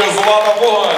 Ваша область